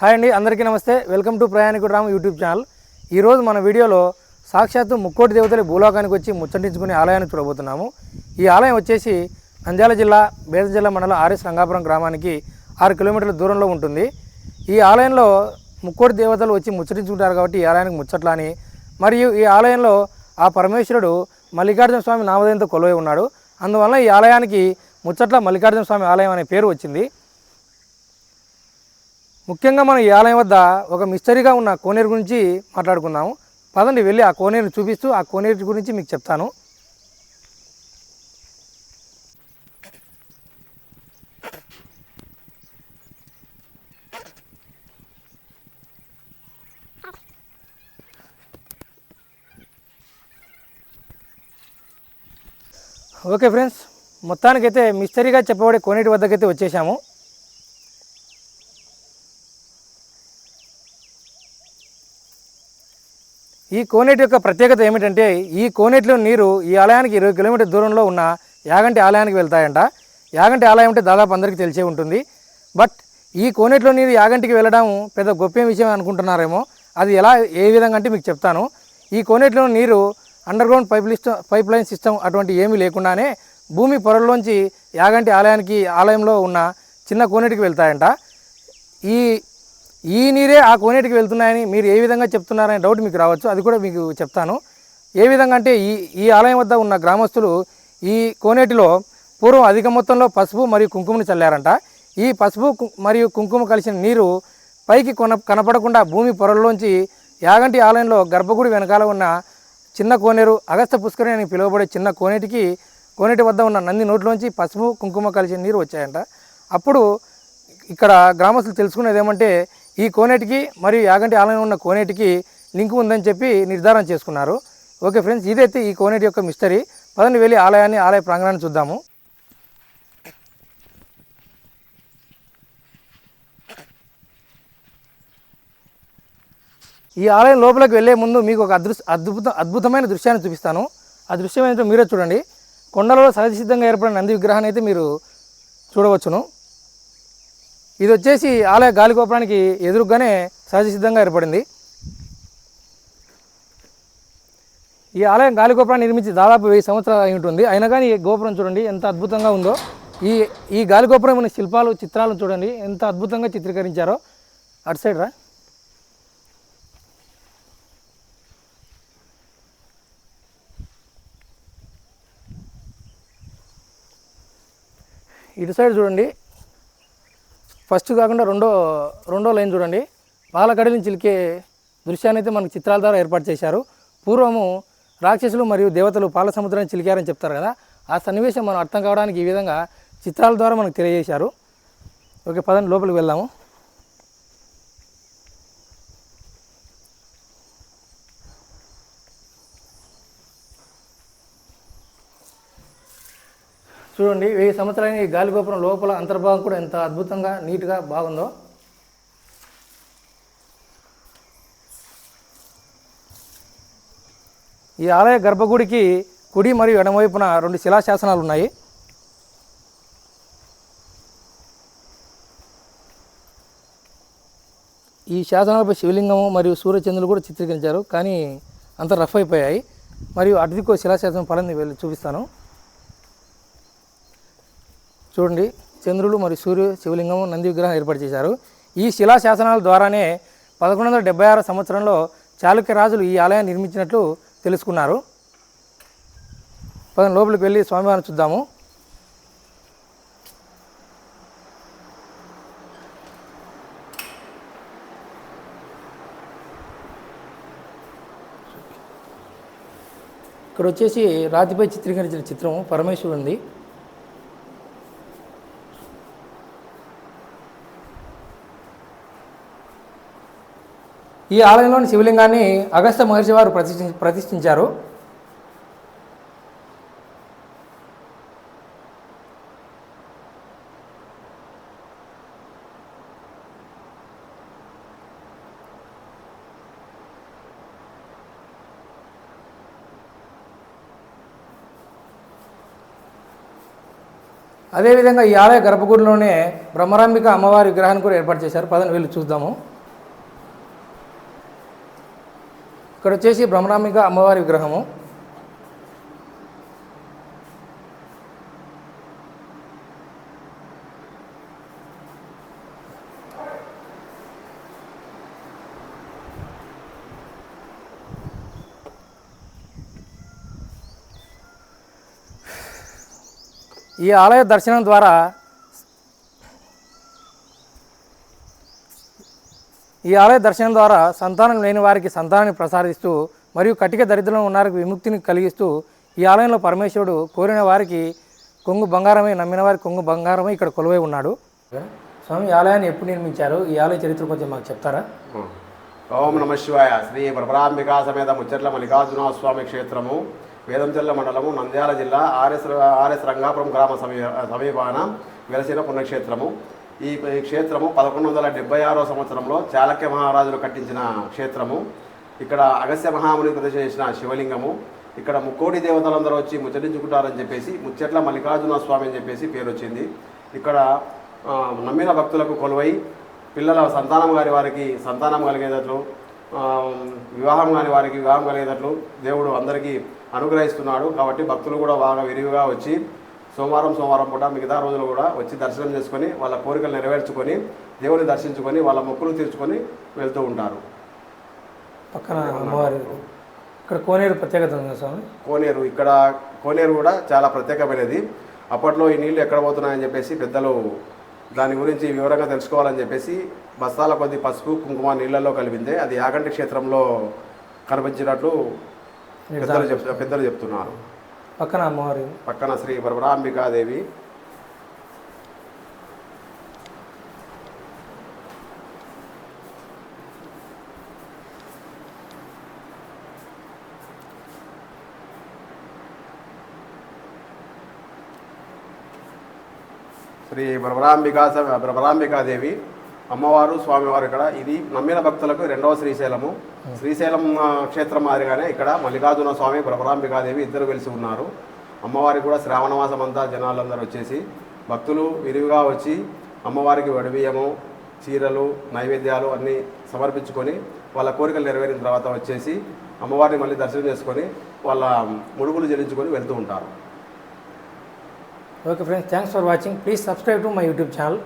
Hi అండి అందరికీ నమస్తే. వెల్కమ్ టు ప్రయాణికుడు రామ్ యూట్యూబ్ ఛానల్. ఈరోజు మన వీడియోలో సాక్షాత్తు ముక్కోటి దేవతలు భూలోకానికి వచ్చి ముచ్చటించుకునే ఆలయాన్ని చూడబోతున్నాము. ఈ ఆలయం వచ్చేసి నంద్యాల జిల్లా బేద జిల్లా మండలం ఆర్ఎస్ రంగాపురం గ్రామానికి ఆరు కిలోమీటర్ల దూరంలో ఉంటుంది. ఈ ఆలయంలో ముక్కోటి దేవతలు వచ్చి ముచ్చటించుకుంటారు కాబట్టి ఈ ఆలయానికి ముచ్చట్లని. అని మరియు ఈ ఆలయంలో ఆ పరమేశ్వరుడు మల్లికార్జున స్వామి నామధేయంతో కొలువై ఉన్నాడు. అందువల్ల ఈ ఆలయానికి ముచ్చట్ల మల్లికార్జున స్వామి ఆలయం అనే పేరు వచ్చింది. ముఖ్యంగా మనం ఈ ఆలయం వద్ద ఒక మిస్టరీగా ఉన్న కోనేరు గురించి మాట్లాడుకుందాము. పదండి వెళ్ళి ఆ కోనేరుని చూపిస్తూ ఆ కోనేరు గురించి మీకు చెప్తాను. ఓకే ఫ్రెండ్స్ మొత్తానికైతే మిస్టరీగా చెప్పబడే కోనేటి వద్దకైతే వచ్చేసాము. ఈ కోనేటి యొక్క ప్రత్యేకత ఏమిటంటే ఈ కోనేటిలో నీరు ఈ ఆలయానికి ఇరవై కిలోమీటర్ దూరంలో ఉన్న యాగంటి ఆలయానికి వెళ్తాయంట. యాగంటి ఆలయం అంటే దాదాపు అందరికీ తెలిసే ఉంటుంది. బట్ ఈ కోనేటిలో నీరు యాగంటికి వెళ్ళడం పెద్ద గొప్ప విషయం అనుకుంటున్నారేమో. అది ఎలా ఏ విధంగా అంటే మీకు చెప్తాను. ఈ కోనేటిలో నీరు underground pipe pipeline system అటువంటి ఏమీ లేకుండానే భూమి పొరల్లోంచి యాగంటి ఆలయానికి ఆలయంలో ఉన్న చిన్న కోనేటికి వెళ్తాయంట. ఈ ఈ నీరే ఆ కోనేటికి వెళ్తున్నాయని మీరు ఏ విధంగా చెప్తున్నారనే డౌట్ మీకు రావచ్చు. అది కూడా మీకు చెప్తాను. ఏ విధంగా అంటే ఈ ఈ ఆలయం వద్ద ఉన్న గ్రామస్తులు ఈ కోనేటిలో పూర్వం అధిక మొత్తంలో పసుపు మరియు కుంకుమని చల్లారంట. ఈ పసుపు మరియు కుంకుమ కలిసిన నీరు పైకి కొన కనపడకుండా భూమి పొరల్లోంచి యాగంటి ఆలయంలో గర్భగుడి వెనకాల ఉన్న చిన్న కోనేరు అగస్త పుష్కరి అని పిలువబడే చిన్న కోనేటికి కోనేటి వద్ద ఉన్న నంది నోట్లోంచి పసుపు కుంకుమ కలిసిన నీరు వచ్చాయంట. అప్పుడు ఇక్కడ గ్రామస్తులు తెలుసుకునేది ఏమంటే ఈ కోనేటికి మరియు యాగంటి ఆలయం ఉన్న కోనేటికి లింక్ ఉందని చెప్పి నిర్ధారణ చేసుకున్నారు. ఓకే ఫ్రెండ్స్ ఇదైతే ఈ కోనేటి యొక్క మిస్టరీ. పదండి వెళ్ళి ఆలయాన్ని ఆలయ ప్రాంగణాన్ని చూద్దాము. ఈ ఆలయం లోపలికి వెళ్ళే ముందు మీకు ఒక అదృశ్ అద్భుత అద్భుతమైన దృశ్యాన్ని చూపిస్తాను. ఆ దృశ్యం ఏంటో మీరే చూడండి. కొండలలో సహజసిద్ధంగా ఏర్పడిన నంది విగ్రహాన్ని అయితే మీరు చూడవచ్చును. ఇది వచ్చేసి ఆలయ గాలిగోపురానికి ఎదురుగానే సహజసిద్ధంగా ఏర్పడింది. ఈ ఆలయం గాలిగోపురాన్ని నిర్మించి దాదాపు వెయ్యి సంవత్సరాలు అయి ఉంటుంది. అయినా కానీ ఈ గోపురం చూడండి ఎంత అద్భుతంగా ఉందో. ఈ ఈ గాలిగోపురం ఉన్న శిల్పాలు చిత్రాలను చూడండి ఎంత అద్భుతంగా చిత్రీకరించారో. అటు సైడ్ రా. ఇటు సైడ్ చూడండి. ఫస్ట్ కాకుండా రెండో రెండో లైన్ చూడండి. పాలకడలిని చిలికే దృశ్యాన్ని అయితే మనకు చిత్రాల ద్వారా ఏర్పాటు చేశారు. పూర్వము రాక్షసులు మరియు దేవతలు పాల సముద్రాన్ని చిలికారని చెప్తారు కదా. ఆ సన్నివేశం మనం అర్థం కావడానికి ఈ విధంగా చిత్రాల ద్వారా మనకు తెలియజేశారు. ఓకే పదండి లోపలికి వెళ్దాము. చూడండి వెయ్యి సంవత్సరాలైన ఈ గాలిగోపురం లోపల అంతర్భాగం కూడా ఎంత అద్భుతంగా నీట్గా బాగుందో. ఈ ఆలయ గర్భగుడికి కుడి మరియు ఎడమవైపున రెండు శిలాశాసనాలు ఉన్నాయి. ఈ శాసనాలపై శివలింగము మరియు సూర్యచంద్రులు కూడా చిత్రీకరించారు కానీ అంత రఫ్ అయిపోయాయి. మరియు అటుదికో శిలాశాసనం పలని వెళ్ళి చూపిస్తాను. చూడండి చంద్రులు మరియు సూర్య శివలింగము నంది విగ్రహం ఏర్పాటు చేశారు. ఈ శిలా శాసనాల ద్వారానే పదకొండు వందల డెబ్బై ఆరు సంవత్సరంలో చాళుక్య రాజులు ఈ ఆలయాన్ని నిర్మించినట్లు తెలుసుకున్నారు. పదం లోపలికి వెళ్ళి స్వామివారిని చూద్దాము. ఇక్కడ వచ్చేసి రాతిపై చిత్రీకరించిన చిత్రం పరమేశ్వరుంది ఈ ఆలయంలోని శివలింగాన్ని అగస్త మహర్షి వారు ప్రతిష్ఠి ప్రతిష్ఠించారు. అదేవిధంగా ఈ ఆలయ గర్భగుడిలోనే బ్రహ్మరాంబిక అమ్మవారి విగ్రహాన్ని కూడా ఏర్పాటు చేశారు. పదని వెళ్ళి చూద్దాము. ఇక్కడ వచ్చేసి భ్రమరాంబిక అమ్మవారి విగ్రహము. ఈ ఆలయ దర్శనం ద్వారా ఈ ఆలయ దర్శనం ద్వారా సంతానం లేని వారికి సంతానాన్ని ప్రసాదిస్తూ మరియు కటిక దరిద్రం ఉన్న వారికి విముక్తిని కలిగిస్తూ ఈ ఆలయంలో పరమేశ్వరుడు కోరిన వారికి కొంగు బంగారమే నమ్మిన వారికి కొంగు బంగారమే ఇక్కడ కొలువై ఉన్నాడు. స్వామి ఈ ఆలయాన్ని ఎప్పుడు నిర్మించారు? ఈ ఆలయ చరిత్ర కొంచెం మాకు చెప్తారా? ఓం నమ శివాయ. శ్రీ పరపరాంబికా సమేత ముచ్చట్ల మల్లికార్జున స్వామి క్షేత్రము వేదంచల్ల మండలము నంద్యాల జిల్లా ఆర్ఎస్ ఆర్ఎస్ రంగాపురం గ్రామ సమీ సమీపాన వెలసిన పుణ్యక్షేత్రము. ఈ క్షేత్రము పదకొండు వందల డెబ్బై ఆరో సంవత్సరంలో చాళక్య మహారాజులు కట్టించిన క్షేత్రము. ఇక్కడ అగస్య మహాముని ప్రదర్శించిన శివలింగము. ఇక్కడ ముక్కోటి దేవతలందరూ వచ్చి ముచ్చటించుకుంటారని చెప్పేసి ముచ్చట్ల మల్లికార్జున స్వామి అని చెప్పేసి పేరు వచ్చింది ఇక్కడ నమ్మిన భక్తులకు కొలువై పిల్లల సంతానం గారి వారికి సంతానం కలిగేటట్లు వివాహం కాని వారికి వివాహం కలిగేటట్లు దేవుడు అందరికీ అనుగ్రహిస్తున్నాడు. కాబట్టి భక్తులు కూడా బాగా విరివిగా వచ్చి సోమవారం సోమవారం పూట మిగతా రోజులు కూడా వచ్చి దర్శనం చేసుకొని వాళ్ళ కోరికలు నెరవేర్చుకొని దేవుని దర్శించుకొని వాళ్ళ మొక్కులు తీర్చుకొని వెళ్తూ ఉంటారు. పక్కన అమ్మవారి ఇక్కడ కోనేరు ప్రత్యేకత ఉంది స్వామి? కోనేరు ఇక్కడ కోనేరు కూడా చాలా ప్రత్యేకమైనది. అప్పట్లో ఈ నీళ్ళు ఎక్కడ పోతున్నాయని చెప్పేసి పెద్దలు దాని గురించి వివరంగా తెలుసుకోవాలని చెప్పేసి బస్తాల కొద్ది పసుపు కుంకుమ నీళ్ళల్లో కలిపిందే. అది యాగంటి క్షేత్రంలో కనిపించినట్లు పెద్దలు చెప్ పెద్దలు చెప్తున్నారు. పక్కన అమ్మవారి పక్కన శ్రీ వరవరాంబికాదేవి. శ్రీ భ్రమరాంబికా బ్రహ్మరాంబికాదేవి అమ్మవారు స్వామివారు ఇక్కడ. ఇది నమ్మిన భక్తులకు రెండవ శ్రీశైలము. శ్రీశైలం క్షేత్రం మాదిరిగానే ఇక్కడ మల్లికార్జున స్వామి భ్రమరాంబికాదేవి ఇద్దరు కలిసి ఉన్నారు. అమ్మవారికి కూడా శ్రావణమాసం అంతా జనాలందరూ వచ్చేసి భక్తులు విరివిగా వచ్చి అమ్మవారికి వడిబియ్యము చీరలు నైవేద్యాలు అన్నీ సమర్పించుకొని వాళ్ళ కోరికలు నెరవేరిన తర్వాత వచ్చేసి అమ్మవారిని మళ్ళీ దర్శనం చేసుకొని వాళ్ళ ముడుగులు చెల్లించుకొని వెళ్తూ ఉంటారు. Okay friends thanks for watching please subscribe to my YouTube channel